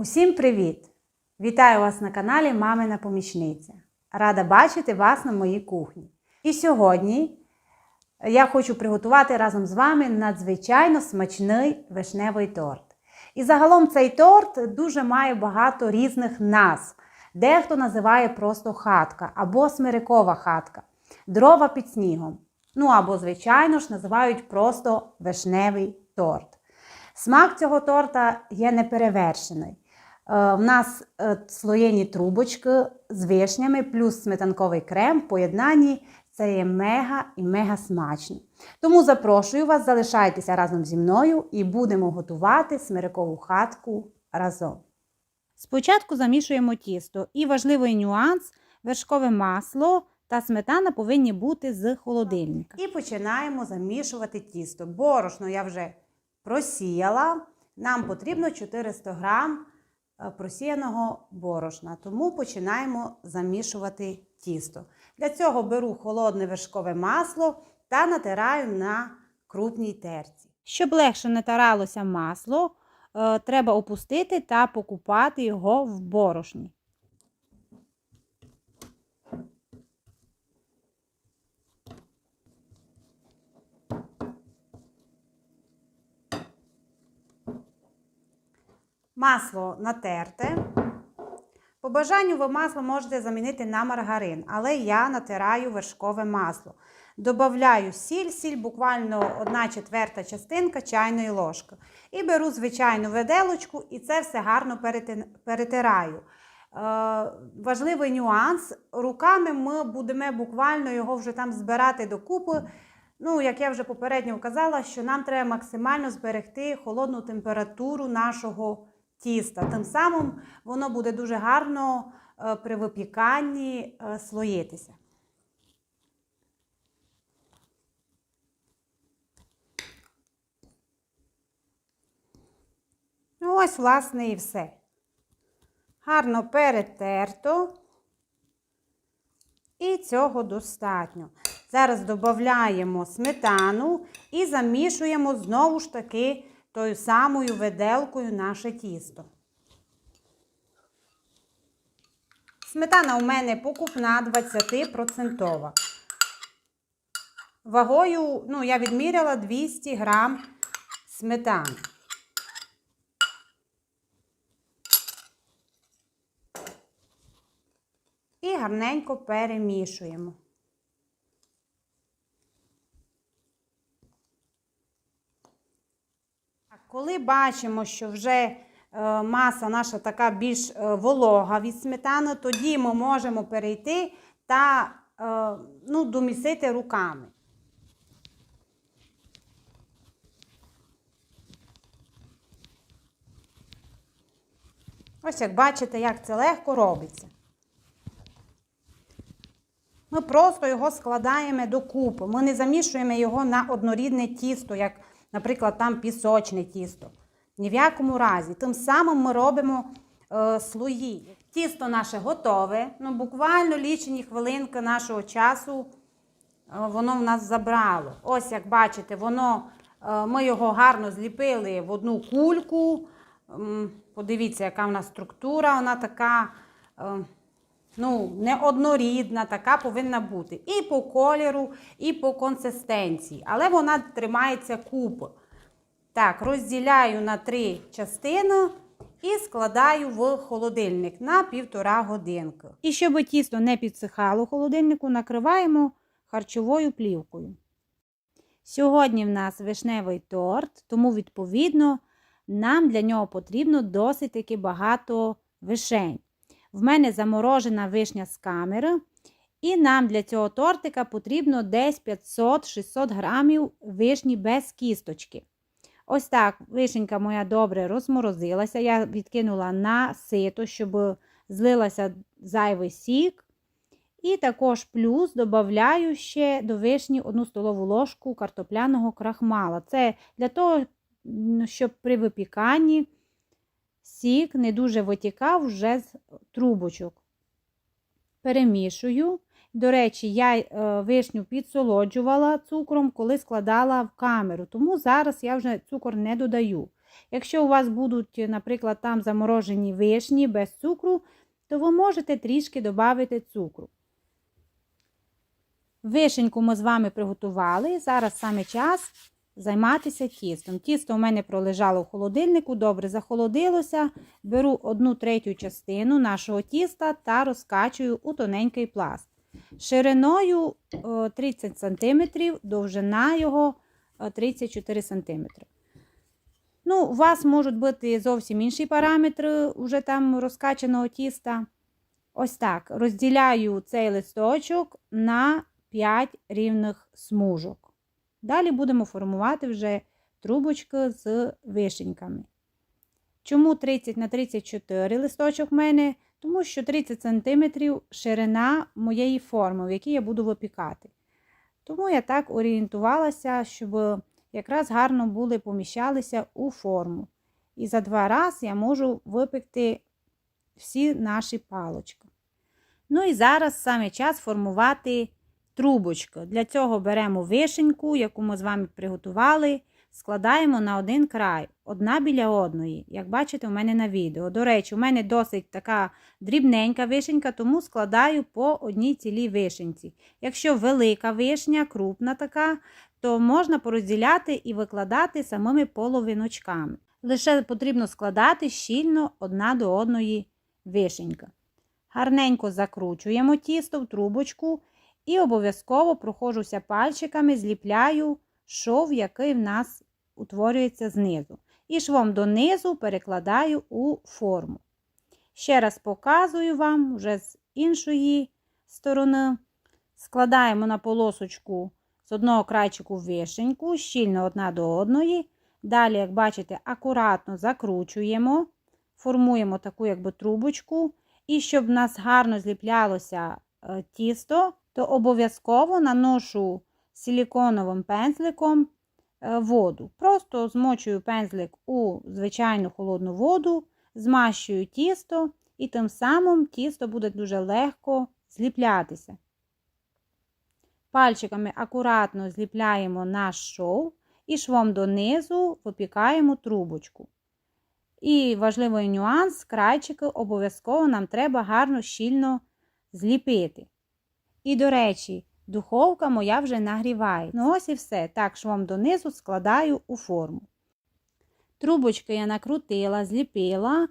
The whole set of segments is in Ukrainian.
Усім привіт! Вітаю вас на каналі Мамина Помічниця. Рада бачити вас на моїй кухні. І сьогодні я хочу приготувати разом з вами надзвичайно смачний вишневий торт. І загалом цей торт дуже має багато різних назв. Дехто називає просто хатка або смирикова хатка, дрова під снігом. Ну або, звичайно ж, називають просто вишневий торт. Смак цього торта є неперевершений. Е, В нас е, слоєні трубочки з вишнями плюс сметанковий крем в поєднанні це є мега і мега смачно. Тому запрошую вас, залишайтеся разом зі мною і будемо готувати смирикову хатку разом. Спочатку замішуємо тісто і важливий нюанс вершкове масло та сметана повинні бути з холодильника. І починаємо замішувати тісто. Борошно я вже просіяла. Нам потрібно 400 грам просіяного борошна, тому починаємо замішувати тісто. Для цього беру холодне вершкове масло та натираю на крупній терці. Щоб легше натиралося масло, е, треба опустити та покупати його в борошні. Масло натерте. По бажанню ви масло можете замінити на маргарин, але я натираю вершкове масло. Добавляю сіль, сіль буквально 1 четверта частинка чайної ложки. І беру звичайну виделочку і це все гарно перетираю. Е, важливий нюанс. Руками ми будемо буквально його вже там збирати докупи. Ну, як я вже попередньо казала, що нам треба максимально зберегти холодну температуру нашого тіста. Тим самим воно буде дуже гарно е, при випіканні е, слоїтися. Ну, ось, власне, і все. Гарно перетерто. І цього достатньо. Зараз додаємо сметану і замішуємо знову ж таки тою самою виделкою наше тісто. Сметана у мене покупна 20%. Вагою, ну, я відміряла 200 грам сметани. І гарненько перемішуємо. Так, Бачимо, що вже е, маса наша така більш е, волога від сметани, тоді ми можемо перейти та е, ну, домісити руками. Ось як бачите, як це легко робиться. Ми просто його складаємо докупи. Ми не замішуємо його на однорідне тісто, як, наприклад, там пісочне тісто. Ні в якому разі. Тим самим ми робимо е, слої. Тісто наше готове. Ну, буквально лічені хвилинки нашого часу е, воно в нас забрало. Ось, як бачите, воно, е, ми його гарно зліпили в одну кульку. М, Подивіться, яка в нас структура, вона така. е, ну, не однорідна, така повинна бути. І по кольору, і по консистенції. Але вона тримається купи. Так, розділяю на три частини і складаю в холодильник на півтора годинки. І щоб тісто не підсихало холодильнику, накриваємо харчовою плівкою. Сьогодні в нас вишневий торт, тому, відповідно, нам для нього потрібно досить таки багато вишень. В мене заморожена вишня з камери. І нам для цього тортика потрібно десь 500-600 грамів вишні без кісточки. Ось так вишенька моя добре розморозилася. Я відкинула на сито, щоб злилася зайвий сік. І також плюс додаю ще до вишні 1 столову ложку картопляного крахмала. Це для того, щоб при випіканні сік не дуже витікав вже з трубочок. Перемішую. До речі, я е, вишню підсолоджувала цукром, коли складала в камеру, тому зараз я вже цукор не додаю. Якщо у вас будуть, наприклад, там заморожені вишні без цукру, то ви можете трішки додати цукру. Вишеньку ми з вами приготували. Зараз саме час займатися тістом. Тісто у мене пролежало в холодильнику, добре захолодилося. Беру одну третю частину нашого тіста та розкачую у тоненький пласт. Шириною е, 30 см, довжина його е, 34 см. Ну, у вас можуть бути зовсім інші параметри уже там розкачаного тіста. Ось так. Розділяю цей листочок на 5 рівних смужок. Далі будемо формувати вже трубочки з вишеньками. Чому 30 на 34 листочок в мене? Тому що 30 см ширина моєї форми, в якій я буду випікати. Тому я так орієнтувалася, щоб якраз гарно були поміщалися у форму. І за два рази я можу випекти всі наші палочки. Ну і зараз саме час формувати трубочку. Для цього беремо вишеньку, яку ми з вами приготували, складаємо на один край, одна біля одної, як бачите, у мене на відео. До речі, у мене досить така дрібненька вишенька, тому складаю по одній цілій вишенці. Якщо велика вишня, крупна така, то можна порозділяти і викладати самими половиночками. Лише потрібно складати щільно одна до одної вишенька. Гарненько закручуємо тісто в трубочку і обов'язково проходжуся пальчиками, зліпляю шов, який в нас утворюється знизу. І швом донизу перекладаю у форму. Ще раз показую вам вже з іншої сторони. Складаємо на полосочку з одного крайчику вишеньку, щільно одна до одної. Далі, як бачите, акуратно закручуємо, формуємо таку якби трубочку. І щоб в нас гарно зліплялося е, тісто, то обов'язково наношу силіконовим пензликом е, воду. Просто змочую пензлик у звичайну холодну воду, змащую тісто, і тим самим тісто буде дуже легко зліплятися. Пальчиками акуратно зліпляємо наш шов і швом донизу випікаємо трубочку. І важливий нюанс, крайчики обов'язково нам треба гарно щільно зліпити. І, до речі, духовка моя вже нагріває. Ну ось і все. Так, швом донизу складаю у форму. Трубочки я накрутила, зліпила,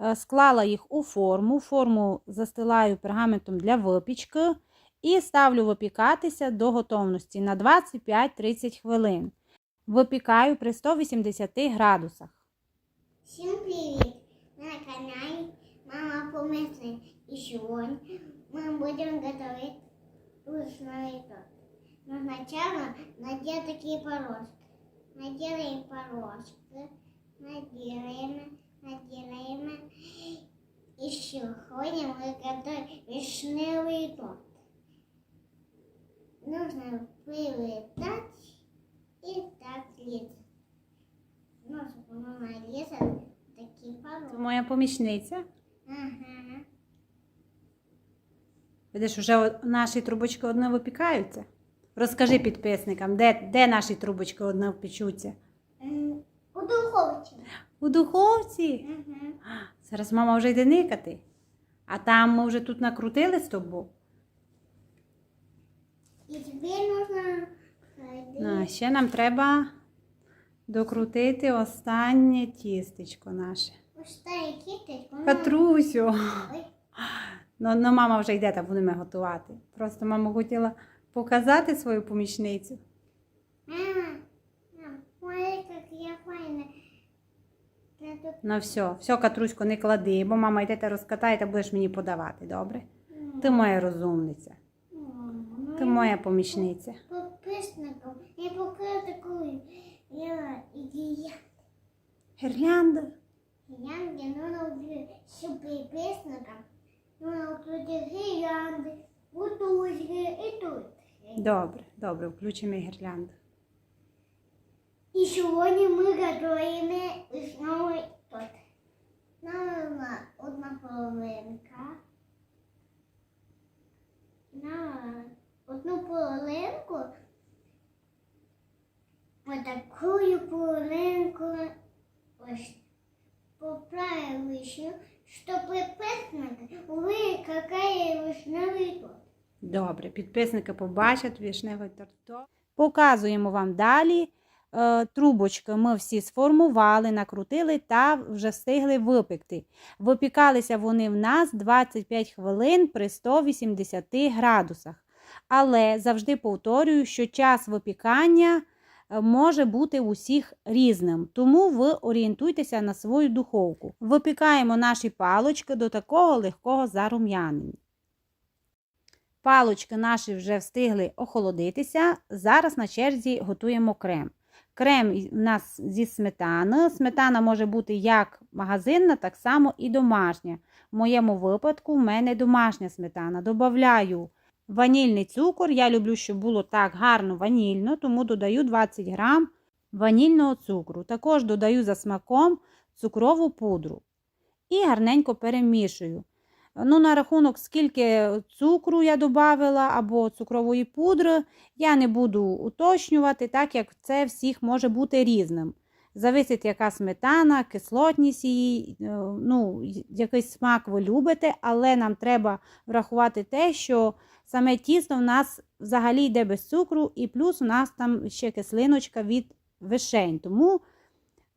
е, склала їх у форму. Форму застилаю пергаментом для випічки і ставлю випікатися до готовності на 25-30 хвилин. Випікаю при 180 градусах. Всем привет! На канале Мама Помыслит. И сегодня мы будем готовить вкусный торт. Но сначала наделаем такие полоски. Наделаем полоски. Наделаем, наделаем. И сегодня мы готовим вишневый торт. Нужно вылетать и так лезть. Нужно, по-моему, нарезать такие Це полоски. моя помічниця. Ага. Видиш, вже наші трубочки одне випікаються. Розкажи підписникам, де, де наші трубочки одне впечуться? У духовці. У духовці. Угу. Зараз мама вже йде никати. А там ми вже тут накрутили з тобою. І нужно Ну, а ще нам треба докрутити останнє тістечко наше. Та кіточку. Катрусю. Ой. Ну, ну, мама вже йде та будемо готувати. Просто мама хотіла показати свою помічницю. Мама, ой, як я файна. Ну все, все, Катрусько, не клади, бо мама йде та розкатає та будеш мені подавати, добре? Ти моя розумниця, ти моя помічниця. Підписникам я покажу таку я ідея. Гірлянда. Я не люблю, що підписникам гірлянди, бутузки і тут. Добре, добре, включимо гірлянду. І сьогодні ми готуємо вишневий торт. Нам одна половинка. На одну половинку. Ось таку половинку. Ось вишню, что підписники ви какая вишневий торт. Добре, підписники побачать вишневий торт. Показуємо вам далі. Е, Трубочки ми всі сформували, накрутили та вже встигли випекти. Випікалися вони в нас 25 хвилин при 180 градусах. Але завжди повторюю, що час випікання може бути у всіх різним, тому ви орієнтуйтеся на свою духовку. Випікаємо наші палочки до такого легкого зарум'янення. Палочки наші вже встигли охолодитися. Зараз на черзі готуємо крем. Крем у нас зі сметани. Сметана може бути як магазинна, так само і домашня. В моєму випадку в мене домашня сметана. Добавляю ванільний цукор. Я люблю, щоб було так гарно ванільно, тому додаю 20 грам ванільного цукру. Також додаю за смаком цукрову пудру і гарненько перемішую. Ну, на рахунок, скільки цукру я додавала або цукрової пудри, я не буду уточнювати, так як це всіх може бути різним. Зависить, яка сметана, кислотність її, е, ну, якийсь смак ви любите, але нам треба врахувати те, що саме тісто в нас взагалі йде без цукру, і плюс у нас там ще кислиночка від вишень. Тому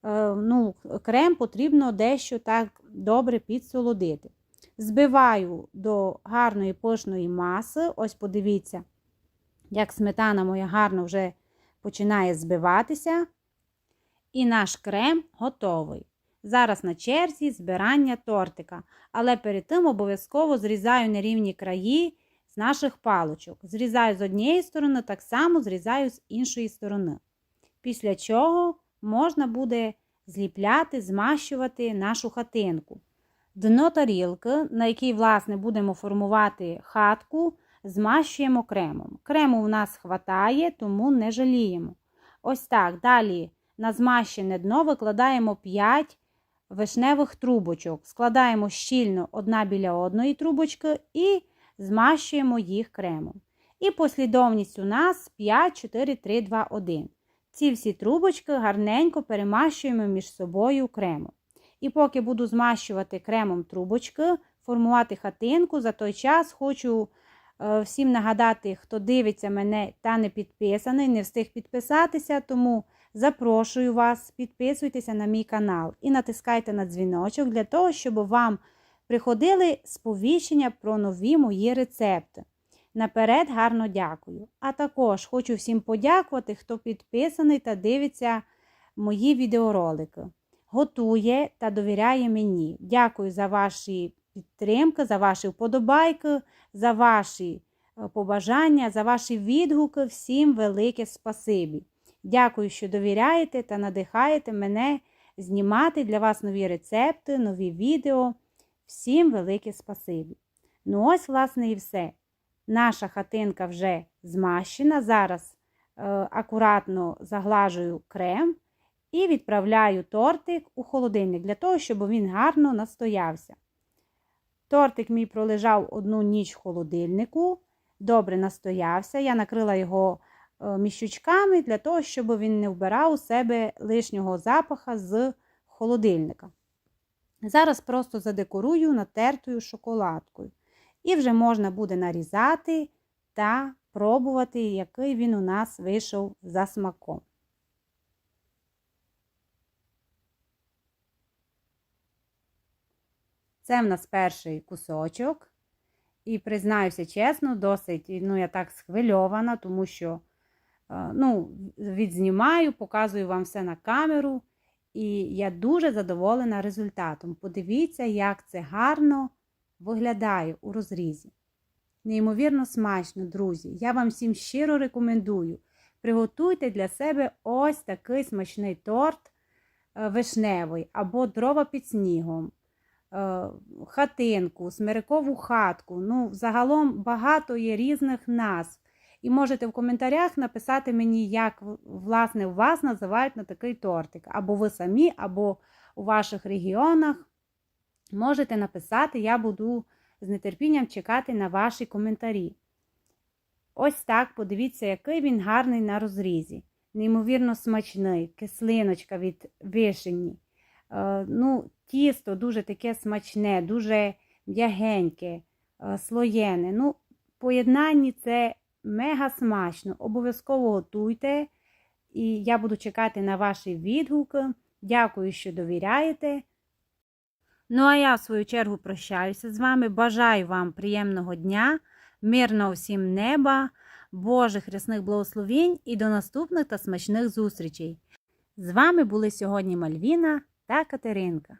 е, ну, крем потрібно дещо так добре підсолодити. Збиваю до гарної пишної маси. Ось подивіться, як сметана моя гарно вже починає збиватися. І наш крем готовий. Зараз на черзі збирання тортика. Але перед тим обов'язково зрізаю нерівні краї з наших палочок. Зрізаю з однієї сторони, так само зрізаю з іншої сторони. Після чого можна буде зліпляти, змащувати нашу хатинку. Дно тарілки, на якій, власне, будемо формувати хатку, змащуємо кремом. Крему у нас хватає, тому не жаліємо. Ось так. Далі на змащене дно викладаємо 5 вишневих трубочок. Складаємо щільно одна біля одної трубочки і змащуємо їх кремом. І послідовність у нас 5, 4, 3, 2, 1. Ці всі трубочки гарненько перемащуємо між собою кремом. І поки буду змащувати кремом трубочки, формувати хатинку, за той час хочу е, всім нагадати, хто дивиться мене та не підписаний, не встиг підписатися, тому запрошую вас, підписуйтеся на мій канал і натискайте на дзвіночок для того, щоб вам приходили сповіщення про нові мої рецепти. Наперед гарно дякую. А також хочу всім подякувати, хто підписаний та дивиться мої відеоролики готує та довіряє мені. Дякую за ваші підтримки, за ваші вподобайки, за ваші е, побажання, за ваші відгуки. Всім велике спасибі. Дякую, що довіряєте та надихаєте мене знімати для вас нові рецепти, нові відео. Всім велике спасибі. Ну, ось, власне, і все. Наша хатинка вже змащена. Зараз е, акуратно заглажую крем і відправляю тортик у холодильник для того, щоб він гарно настоявся. Тортик мій пролежав одну ніч в холодильнику, добре настоявся. Я накрила його міщучками для того, щоб він не вбирав у себе лишнього запаха з холодильника. Зараз просто задекорую натертою шоколадкою. І вже можна буде нарізати та пробувати, який він у нас вийшов за смаком. Це в нас перший кусочок. І признаюся чесно, досить, ну, я так схвильована, тому що е, ну, відзнімаю, показую вам все на камеру. І я дуже задоволена результатом. Подивіться, як це гарно виглядає у розрізі. Неймовірно смачно, друзі. Я вам всім щиро рекомендую. Приготуйте для себе ось такий смачний торт е, вишневий або дрова під снігом. Е, хатинку, смирикову хатку. Ну, загалом багато є різних назв. І можете в коментарях написати мені, як власне вас називають на такий тортик. Або ви самі, або у ваших регіонах. Можете написати, я буду з нетерпінням чекати на ваші коментарі. Ось так, подивіться, який він гарний на розрізі. Неймовірно смачний, кислиночка від вишені. Е, ну, Тісто дуже таке смачне, дуже м'ягеньке, е, слоєне. Ну, поєднанні це мега смачно. Обов'язково готуйте. І я буду чекати на ваші відгуки. Дякую, що довіряєте. Ну, а я, в свою чергу, прощаюся з вами. Бажаю вам приємного дня, мирного всім неба, Божих рясних благословінь і до наступних та смачних зустрічей. З вами були сьогодні Мальвіна та Катеринка.